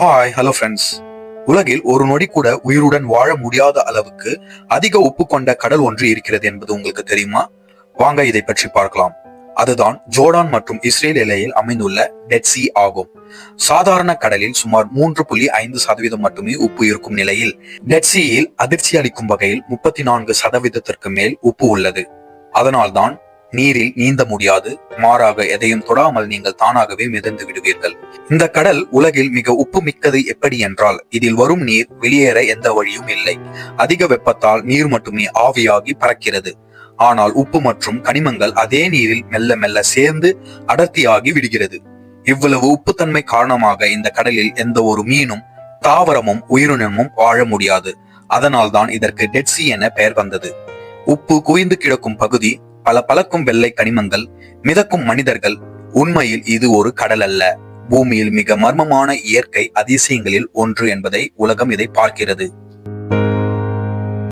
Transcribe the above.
Hi hello friends உலகில் ஒரு நொடி கூட உயிருடன் வாழ முடியாத அளவுக்கு அதிக உப்பு கொண்ட கடல் ஒன்று இருக்கிறது என்பது உங்களுக்கு தெரியுமா? வாங்க இதை பற்றி பார்க்கலாம். அதுதான் ஜோர்டான் மற்றும் இஸ்ரேல் எல்லையில் அமைந்துள்ள டெட் சி ஆகும். சாதாரண கடலில் சுமார் மூன்று புள்ளி ஐந்து சதவீதம் மட்டுமே உப்பு இருக்கும் நிலையில் டெட் சியில் அதிர்ச்சி அளிக்கும் வகையில் முப்பத்தி நான்கு சதவீதத்திற்கு மேல் உப்பு உள்ளது. அதனால்தான் நீரில் நீந்த முடியாது. மாறாக எதையும் தொடாமல் நீங்கள் தானாகவே மிதந்து விடுவீர்கள். இந்த கடல் உலகில் மிக உப்பு மிக்கது எப்படி என்றால் இதில் வரும் நீர் வெளியேற எந்த வழியும் இல்லை. அதிக வெப்பத்தால் நீர் மட்டுமே ஆவியாகி பறக்கிறது. ஆனால் உப்பு மற்றும் கனிமங்கள் அதே நீரில் மெல்ல மெல்ல சேர்ந்து அடர்த்தியாகி விடுகிறது. இவ்வளவு உப்புத்தன்மை காரணமாக இந்த கடலில் எந்த ஒரு மீனும் தாவரமும் உயிரினமும் வாழ முடியாது. அதனால்தான் இதற்கு டெட்சி என பெயர் வந்தது. உப்பு குவிந்து கிடக்கும் பகுதி பல பழக்கும் வெள்ளை கனிமங்கள் மிதக்கும் மனிதர்கள். உண்மையில் இது ஒரு கடல் அல்ல பூமியில் மிக மர்மமான இயற்கை அதிசயங்களில் ஒன்று என்பதை உலகம் இதை பார்க்கிறது.